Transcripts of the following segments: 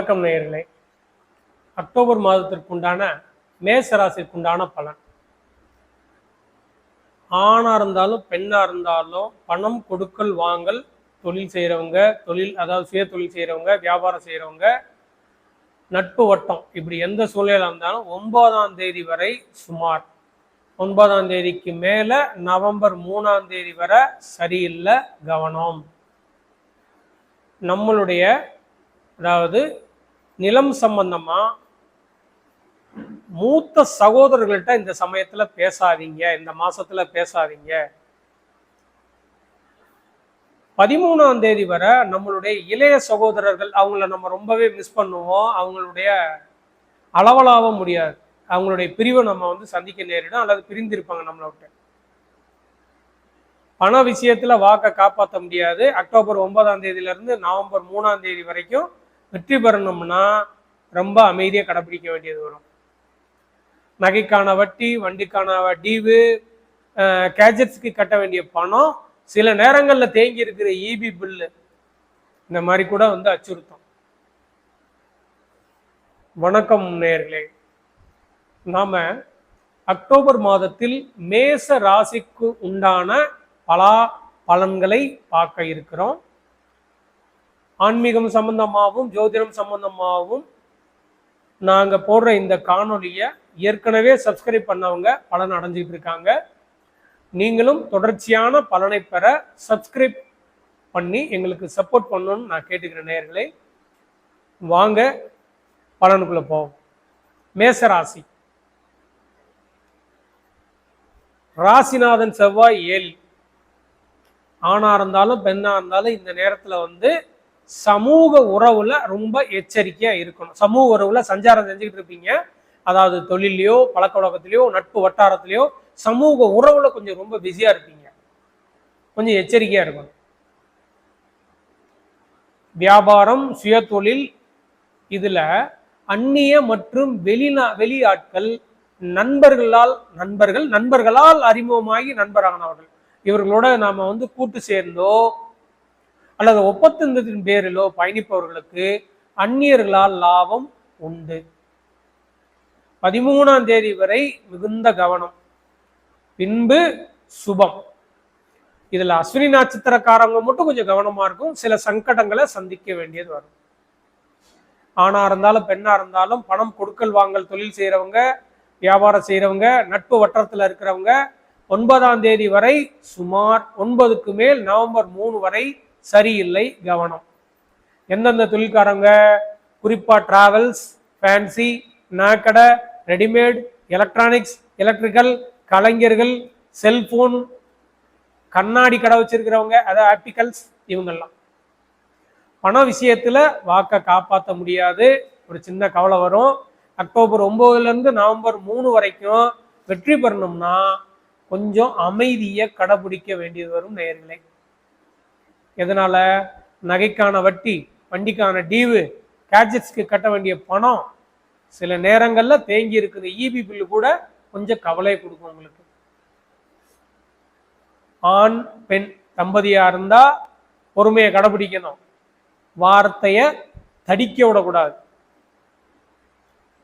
வணக்கம் நேயர்களே. அக்டோபர் மாதத்திற்குண்டான மேசராசிற்குண்டான பலன். ஆணாக இருந்தாலும் பெண்ணாக இருந்தாலும் பணம் கொடுக்கல் வாங்கல் தொழில் செய்கிறவங்க தொழில் அதாவது சுய தொழில் செய்கிறவங்க வியாபாரம் செய்கிறவங்க நட்பு வட்டம் இப்படி எந்த சூழ்நிலை இருந்தாலும் ஒன்பதாம் தேதி வரை சுமார். ஒன்பதாம் தேதிக்கு மேலே நவம்பர் மூணாம் தேதி வரை சரியில்லை கவனம். நம்மளுடைய அதாவது நிலம் சம்பந்தமா மூத்த சகோதரர்கள்ட்ட இந்த சமயத்துல பேசாதீங்க இந்த மாசத்துல பேசாதீங்க. பதிமூணாம் தேதி வரை நம்மளுடைய இளைய சகோதரர்கள் அவங்கள நம்ம ரொம்பவே மிஸ் பண்ணுவோம். அவங்களுடைய அளவலாக முடியாது. அவங்களுடைய பிரிவை நம்ம வந்து சந்திக்க நேரிடும் அல்லது பிரிந்திருப்பாங்க நம்மளை விட்டு. பண விஷயத்துல வாக்கை காப்பாற்ற முடியாது. அக்டோபர் ஒன்பதாம் தேதியில இருந்து நவம்பர் மூணாம் தேதி வரைக்கும் வெற்றி பெறணும்னா ரொம்ப அமைதியாக கடைப்பிடிக்க வேண்டியது வரும். நகைக்கான வட்டி வண்டிக்கான டீவு கேஜெட்ஸ்க்கு கட்ட வேண்டிய பணம் சில நேரங்களில் தேங்கி இருக்கிற இபி பில்லு இந்த மாதிரி கூட வந்து அச்சுறுத்தும். வணக்கம் நேர்களே நாம அக்டோபர் மாதத்தில் மேச ராசிக்கு உண்டான பலா பலன்களை பார்க்க இருக்கிறோம். ஆன்மீகம் சம்பந்தமாகவும் ஜோதிடம் சம்பந்தமாகவும் நாங்கள் போடுற இந்த காணொலியை ஏற்கனவே சப்ஸ்கிரைப் பண்ணவங்க பலன் அடைஞ்சிட்டு இருக்காங்க. நீங்களும் தொடர்ச்சியான பலனை பெற சப்ஸ்கிரைப் பண்ணி எங்களுக்கு சப்போர்ட் பண்ணணும்னு நான் கேட்டுக்கிறேன் நேயர்களே வாங்க பலனுக்குள்ள போவோம். மேசராசி. ராசிநாதன் செவ்வாய் ஏழு. ஆணாக இருந்தாலும் பெண்ணாக இருந்தாலும் இந்த நேரத்தில் வந்து சமூக உறவுல ரொம்ப எச்சரிக்கையா இருக்கணும். சமூக உறவுல சஞ்சாரம் செஞ்சுக்கிட்டு இருப்பீங்க. அதாவது தொழிலையோ பழக்க வழக்கத்திலையோ நட்பு வட்டாரத்திலையோ சமூக உறவுல கொஞ்சம் ரொம்ப பிஸியா இருப்பீங்க. கொஞ்சம் எச்சரிக்கையா இருக்கணும். வியாபாரம் சுயதொழில் இதுல அந்நிய மற்றும் வெளிநா வெளியாட்கள் நண்பர்களால் நண்பர்கள் நண்பர்களால் அறிமுகமாகி நண்பரானவர்கள். இவர்களோட நாம வந்து கூட்டு சேர்ந்தோ அல்லது ஒப்பந்தத்தின் பேரிலோ பயணிப்பவர்களுக்கு அந்நியர்களால் லாபம் உண்டு. பதிமூணாம் தேதி வரை மிகுந்த கவனம் பின்பு சுபம். இதுல அஸ்வினி நட்சத்திரக்காரங்க மட்டும் கொஞ்சம் கவனமா இருக்கும். சில சங்கடங்களை சந்திக்க வேண்டியது வரும். ஆணா இருந்தாலும் பெண்ணா இருந்தாலும் பணம் கொடுக்கல் வாங்கல் தொழில் செய்யறவங்க வியாபாரம் செய்யறவங்க நட்பு வட்டத்துல இருக்கிறவங்க ஒன்பதாம் தேதி வரை சுமார் ஒன்பதுக்கு மேல் நவம்பர் மூணு வரை சரியில்லை கவனம். எந்தெந்த தொழில்காரங்க குறிப்பாக டிராவல்ஸ் ஃபேன்சி நகைக்கடை ரெடிமேட் எலக்ட்ரானிக்ஸ் எலக்ட்ரிக்கல் கலைஞர்கள் செல்போன் கண்ணாடி கடை வச்சிருக்கிறவங்க அதாவது ஆப்டிக்கல்ஸ் இவங்கெல்லாம். பண விஷயத்தில் வாக்கை காப்பாற்ற முடியாது. ஒரு சின்ன கவலை வரும். அக்டோபர் ஒம்பதுலேருந்து நவம்பர் மூணு வரைக்கும் வெற்றி பெறணும்னா கொஞ்சம் அமைதியை கடைபிடிக்க வேண்டியது வரும் நேர்களை எதனால்? நகைக்கான வட்டி வண்டிக்கான டீவு கேட்ஜெட்ஸ்க்கு கட்ட வேண்டிய பணம் சில நேரங்களில் தேங்கி இருக்குது. இபி பில்லு கூட கொஞ்சம் கவலை கொடுக்கும் உங்களுக்கு. ஆண் பெண் தம்பதியாக இருந்தால் பொறுமையை கடைபிடிக்கணும். வார்த்தையை தடிக்க விடக்கூடாது.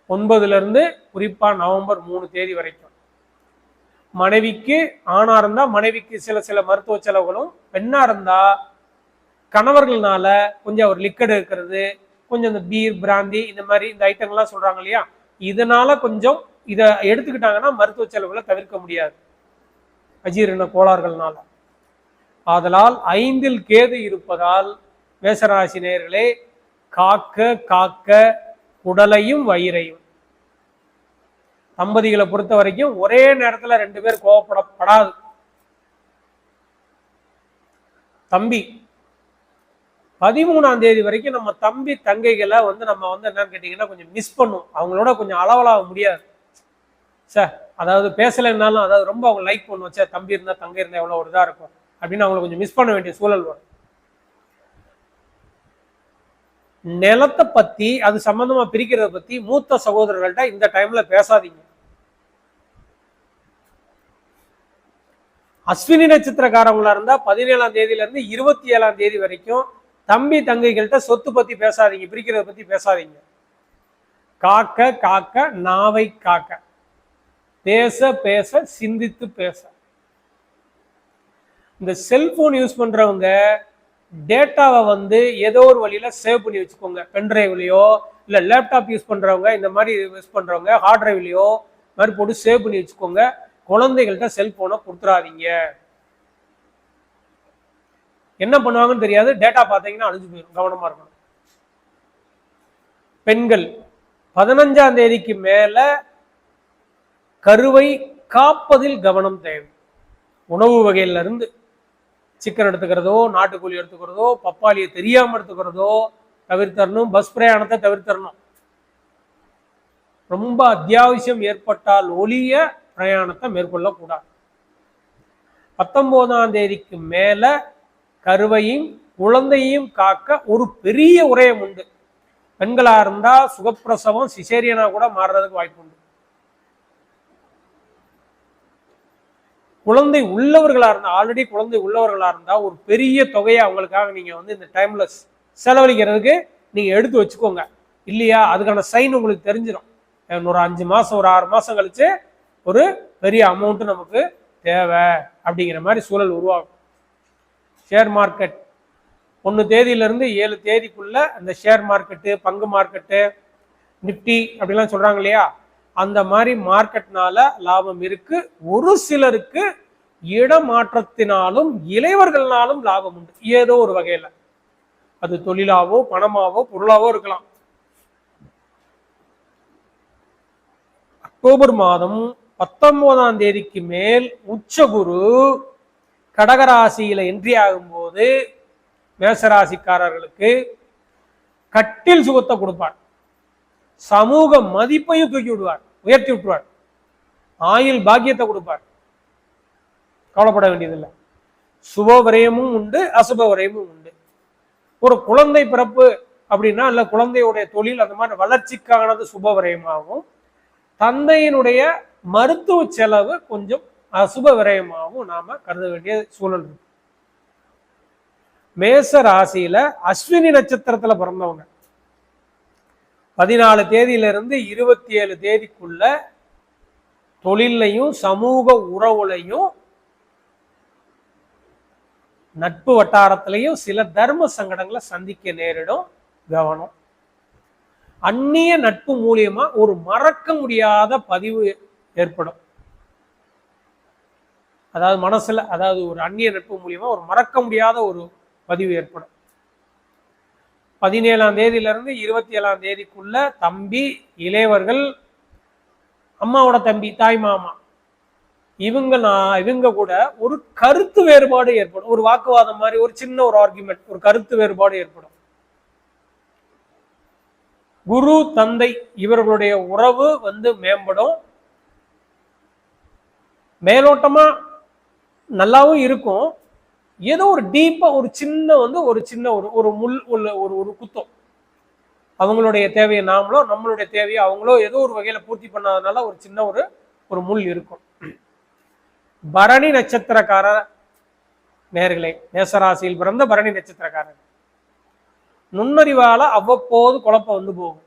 ஒன்பதுலேருந்து குறிப்பாக நவம்பர் மூணு தேதி வரைக்கும். மனைவிக்கு ஆணாக இருந்தால் மனைவிக்கு சில சில மருத்துவ செலவுகளும் பெண்ணாக இருந்தால் கணவர்கள்னால கொஞ்சம் ஒரு லிக்கட் இருக்கிறது கொஞ்சம் இந்த பீர் பிராந்தி இந்த மாதிரி இந்த ஐட்டங்கள்லாம் சொல்றாங்க இல்லையா? இதனால கொஞ்சம் இதை எடுத்துக்கிட்டாங்கன்னா மருத்துவ செலவுகளை தவிர்க்க முடியாது. அஜீரண கோளாறுகள்னால. ஆதலால் ஐந்தில் கேது இருப்பதால் மேசராசி நேர்களே காக்க காக்க உடலையும் வயிறையும். தம்பதிகளை பொறுத்த வரைக்கும் ஒரே நேரத்துல ரெண்டு பேர் கோவப்படப்படாது. தம்பி பதிமூணாம் தேதி வரைக்கும் நம்ம தம்பி தங்கைகளை வந்து நம்ம வந்து என்னன்னு கேட்டீங்கன்னா கொஞ்சம் மிஸ் பண்ணும். அவங்களோட கொஞ்சம் அளவலாக முடியாது. சார் அதாவது பேசலைன்னாலும் அதாவது ரொம்ப அவங்க லைக் பண்ணுவோம் சார் தம்பி இருந்தா தங்கை இருந்தா எவ்வளோ ஒரு இதாக இருக்கும். அப்படின்னு அவங்கள கொஞ்சம் மிஸ் பண்ண வேண்டிய சூழல் வரும். நிலத்தை பத்தி அது சம்பந்தமா பிரிக்கிறத பத்தி மூத்த சகோதரர்கள்ட்ட இந்த டைம்ல பேசாதீங்க. அஸ்வினி நட்சத்திரக்காரங்களா இருந்தா பதினேழாம் தேதியில இருந்து இருபத்தி ஏழாம் தேதி வரைக்கும் தம்பி தங்கைகள்கிட்ட சொத்து பத்தி பேசாதீங்க பிரிக்கிறத பத்தி பேசாதீங்க. காக்க காக்க நாவை காக்க. பேச பேச சிந்தித்து பேச. இந்த செல்போன் யூஸ் பண்றவங்க டேட்டாவை வந்து ஏதோ ஒரு வழியில சேவ் பண்ணி வச்சுக்கோங்க. பென்ட்ரைவ்லையோ இல்லை லேப்டாப் யூஸ் பண்றவங்க இந்த மாதிரி யூஸ் பண்றவங்க ஹார்ட் டிரைவ்லையோ மாதிரி போட்டு சேவ் பண்ணி வச்சுக்கோங்க. குழந்தைகள்கிட்ட செல்போனை கொடுத்துறாதீங்க. என்ன பண்ணுவாங்கன்னு தெரியாது. டேட்டா பார்த்தீங்கன்னா அழிஞ்சு போயிடும் கவனமா இருக்கணும். பெண்கள் பதினஞ்சாம் தேதிக்கு மேல கருவை காப்பதில் கவனம் தேவை. உணவு வகையில இருந்து சிக்கன் எடுத்துக்கிறதோ நாட்டுக்கோழி எடுத்துக்கிறதோ பப்பாளியை தெரியாம எடுத்துக்கிறதோ தவிர்த்தரணும். பஸ் பிரயாணத்தை தவிர்த்தரணும். ரொம்ப அத்தியாவசியம் ஏற்பட்டால் ஒளிய பிரயாணத்தை மேற்கொள்ளக்கூடாது. பத்தொன்பதாம் தேதிக்கு மேல கருவையும் குழந்தையும் காக்க ஒரு பெரிய உரையம் உண்டு. பெண்களா இருந்தா சுகப்பிரசவம் சிசேரியனா கூட மாறுறதுக்கு வாய்ப்பு உண்டு. குழந்தை உள்ளவர்களா இருந்தா ஆல்ரெடி குழந்தை உள்ளவர்களா இருந்தா ஒரு பெரிய தொகையை அவங்களுக்காக நீங்க வந்து இந்த டைம்ல செலவழிக்கிறதுக்கு நீங்க எடுத்து வச்சுக்கோங்க. இல்லையா? அதுக்கான சைன் உங்களுக்கு தெரிஞ்சிடும் ஒரு அஞ்சு மாசம் ஒரு ஆறு மாசம் கழிச்சு ஒரு பெரிய அமௌண்ட் நமக்கு தேவை அப்படிங்கிற மாதிரி சூழல் உருவாகும். ஷேர் மார்க்கெட் ஒன்று தேதியிலேருந்து ஏழு தேதிக்குள்ள அந்த ஷேர் மார்க்கெட்டு பங்கு மார்க்கெட்டு நிப்டி அப்படிலாம் சொல்றாங்க இல்லையா? அந்த மாதிரி மார்க்கெட்னால லாபம் இருக்கு. ஒரு சிலருக்கு இடமாற்றத்தினாலும் இளைவர்கள்னாலும் லாபம் உண்டு. ஏதோ ஒரு வகையில. அது தொழிலாவோ பணமாவோ பொருளாவோ இருக்கலாம். அக்டோபர் மாதம் பத்தொன்பதாம் தேதிக்கு மேல் உச்சகுரு கடகராசியில் என்ட்ரி ஆகும்போது மேசராசிக்காரர்களுக்கு கட்டில் சுகத்தை கொடுப்பார். சமூக மதிப்பையும் தூக்கி விடுவார் உயர்த்தி விட்டுவார் ஆயுள் பாக்கியத்தை கொடுப்பார். கவலைப்பட வேண்டியதில்லை. சுப விரயமும் உண்டு அசுப விரயமும் உண்டு. ஒரு குழந்தை பிறப்பு அப்படின்னா இல்லை குழந்தையுடைய தொழில் அந்த மாதிரி வளர்ச்சிக்கானது சுப விரயமாகும். தந்தையினுடைய மருத்துவ செலவு கொஞ்சம் அசுப விரயமாகவும் நாம கருத வேண்டிய சூழல் இருக்கு. மேச ராசியில அஸ்வினி நட்சத்திரத்துல பிறந்தவங்க. பதினாலு தேதியிலிருந்து இருபத்தி ஏழு தேதிக்குள்ள தொழிலையும் சமூக உறவுலையும் நட்பு வட்டாரத்திலையும் சில தர்ம சங்கடங்களை சந்திக்க நேரிடும் கவனம். அந்நிய நட்பு மூலியமா ஒரு மறக்க முடியாத பதிவு ஏற்படும். அதாவது மனசுல அதாவது ஒரு அந்நிய நட்பு மூலியமா ஒரு மறக்க முடியாத ஒரு பதிவு ஏற்படும். பதினேழாம் தேதியிலிருந்து இருபத்தி ஏழாம் தேதிக்குள்ள தம்பி இளையவர்கள் அம்மாவோட தம்பி தாய் மாமா இவங்க நான் இவங்க கூட ஒரு கருத்து வேறுபாடு ஏற்படும். ஒரு வாக்குவாதம் மாதிரி ஒரு சின்ன ஒரு ஆர்குமெண்ட் ஒரு கருத்து வேறுபாடு ஏற்படும். குரு தந்தை இவர்களுடைய உறவு வந்து மேம்படும். மேலோட்டமா நல்லாவும் இருக்கும். ஏதோ ஒரு டீப்பா ஒரு சின்ன வந்து ஒரு சின்ன ஒரு ஒரு முள் உள்ள ஒரு ஒரு குத்தம். அவங்களுடைய தேவையை நாமளோ நம்மளுடைய தேவையை அவங்களோ ஏதோ ஒரு வகையில பூர்த்தி பண்ணாதனால ஒரு சின்ன ஒரு ஒரு முள் இருக்கும். பரணி நட்சத்திரக்கார நேர்களே மேசராசியில் பிறந்த பரணி நட்சத்திரக்காரர் நுண்ணறிவால அவ்வப்போது குழப்பம் வந்து போகும்.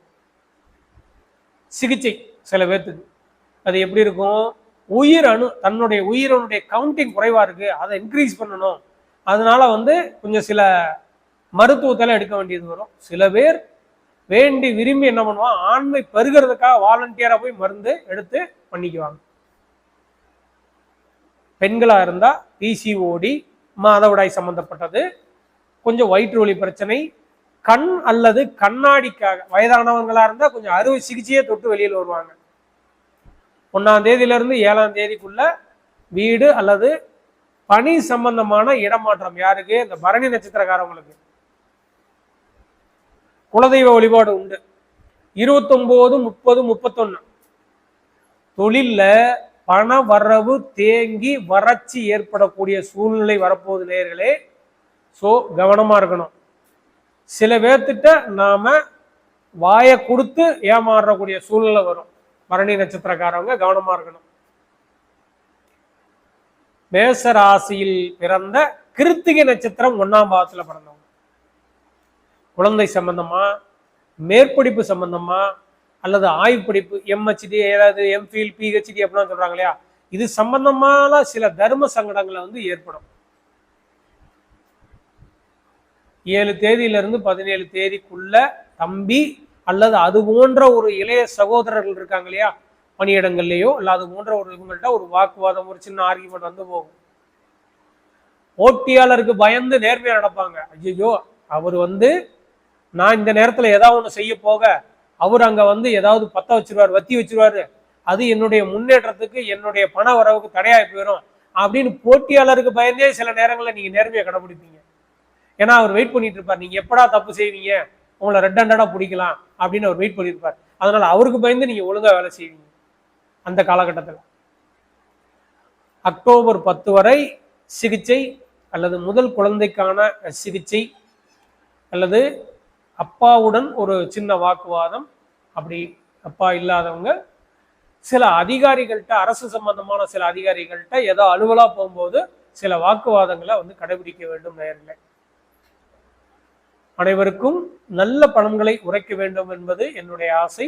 சிகிச்சை சில பேர்த்துக்கு. அது எப்படி இருக்கும்? உயிர் அணு தன்னுடைய உயிரனுடைய கவுண்டிங் குறைவாக இருக்குது அதை இன்க்ரீஸ் பண்ணணும். அதனால வந்து கொஞ்சம் சில மருத்துவத்தெல்லாம் எடுக்க வேண்டியது வரும். சில பேர் வேண்டி விரும்பி என்ன பண்ணுவான் ஆண்மை பெருகிறதுக்காக வாலண்டியராக போய் மருந்து எடுத்து பண்ணிக்குவாங்க. பெண்களாக இருந்தால் பிசிஓடி மாதவிடாய் சம்மந்தப்பட்டது கொஞ்சம் வயிற்று வலி பிரச்சனை. கண் அல்லது கண்ணாடிக்காக வயதானவங்களாக இருந்தால் கொஞ்சம் அறுவை சிகிச்சையே தொட்டு வெளியில் வருவாங்க. ஒன்றாம் தேதியிலிருந்து ஏழாம் தேதிக்குள்ள வீடு அல்லது பணி சம்பந்தமான இடமாற்றம். யாருக்கு? இந்த பரணி நட்சத்திரக்காரவங்களுக்கு. குலதெய்வ வழிபாடு உண்டு. இருபத்தொம்போது முப்பது முப்பத்தொன்னு. தொழில்ல பண வரவு தேங்கி வறட்சி ஏற்படக்கூடிய சூழ்நிலை வரப்போகுது நேர்களே. ஸோ கவனமா இருக்கணும். சில பேர்த்திட்ட நாம வாயை கொடுத்து ஏமாறக்கூடிய சூழ்நிலை வரும். பரணி நட்சத்திரக்காரவங்க கவனமா இருக்கணும். மேச ராசியில் பிறந்த கிருத்திகை நட்சத்திரம் ஒன்னாம் பாவத்துல பிறந்தவங்க. குழந்தை சம்பந்தமா மேற்படிப்பு சம்பந்தமா அல்லது ஆய்வு படிப்பு எம்ஹெச்டி ஏதாவது எம்ஃபில் பிஹெச்டி அப்படிலாம் சொல்றாங்க இல்லையா? இது சம்பந்தமான சில தர்ம சங்கடங்களை வந்து ஏற்படும். ஏழு தேதியிலிருந்து பதினேழு தேதிக்குள்ள தம்பி அல்லது அது போன்ற ஒரு இளைய சகோதரர்கள் இருக்காங்க இல்லையா? பணியிடங்கள்லேயோ அல்ல அது போன்ற ஒரு இவங்கள்ட்ட ஒரு வாக்குவாதம் ஒரு சின்ன ஆர்கியூமெண்ட் வந்து போகும். போட்டியாளருக்கு பயந்து நேர்மையா நடப்பாங்க. ஐயோ அவர் வந்து நான் இந்த நேரத்தில் ஏதாவது ஒன்று செய்ய போக அவர் அங்கே வந்து ஏதாவது பத்த வச்சிருவாரு வத்தி வச்சிருவாரு அது என்னுடைய முன்னேற்றத்துக்கு என்னுடைய பண வரவுக்கு தடையாகி போயிடும் அப்படின்னு போட்டியாளருக்கு பயந்தே சில நேரங்களில் நீங்கள் நேர்மையை கடைபிடிப்பீங்க. ஏன்னா அவர் வெயிட் பண்ணிட்டு இருப்பார். நீங்கள் எப்படா தப்பு செய்வீங்க? உங்களை ரெட் ஹண்டடா பிடிக்கலாம். அப்படின்னு அவர் வெயிட் பண்ணியிருப்பார். அதனால அவருக்கு பயந்து நீங்க ஒழுங்கா வேலை செய்வீங்க. அந்த காலகட்டத்தில். அக்டோபர் பத்து வரை சிகிச்சை அல்லது முதல் குழந்தைக்கான சிகிச்சை அல்லது அப்பாவுடன் ஒரு சின்ன வாக்குவாதம். அப்படி அப்பா இல்லாதவங்க சில அதிகாரிகள்கிட்ட அரசு சம்பந்தமான சில அதிகாரிகள்கிட்ட ஏதோ அலுவலா போகும்போது சில வாக்குவாதங்களை வந்து கடைபிடிக்க வேண்டும் நேரில். அனைவருக்கும் நல்ல பலன்களை உரைக்க வேண்டும் என்பது என்னுடைய ஆசை.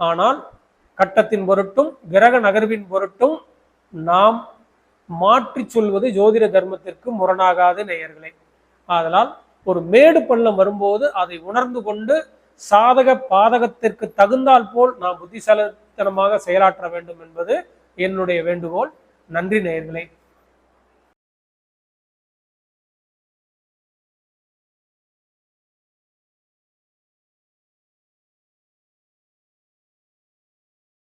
ஆனால் கட்டத்தின் பொருட்டும் கிரக நகர்வின் பொருட்டும் நாம் மாற்றி சொல்வது ஜோதிட தர்மத்திற்கு முரணாகாத நேயர்களே. ஆதலால் ஒரு மேடு பள்ளம் வரும்போது அதை உணர்ந்து கொண்டு சாதக பாதகத்திற்கு தகுந்தால் போல் நாம் புத்திசாலித்தனமாக செயலாற்ற வேண்டும் என்பது என்னுடைய வேண்டுகோள். நன்றி நேயர்களே.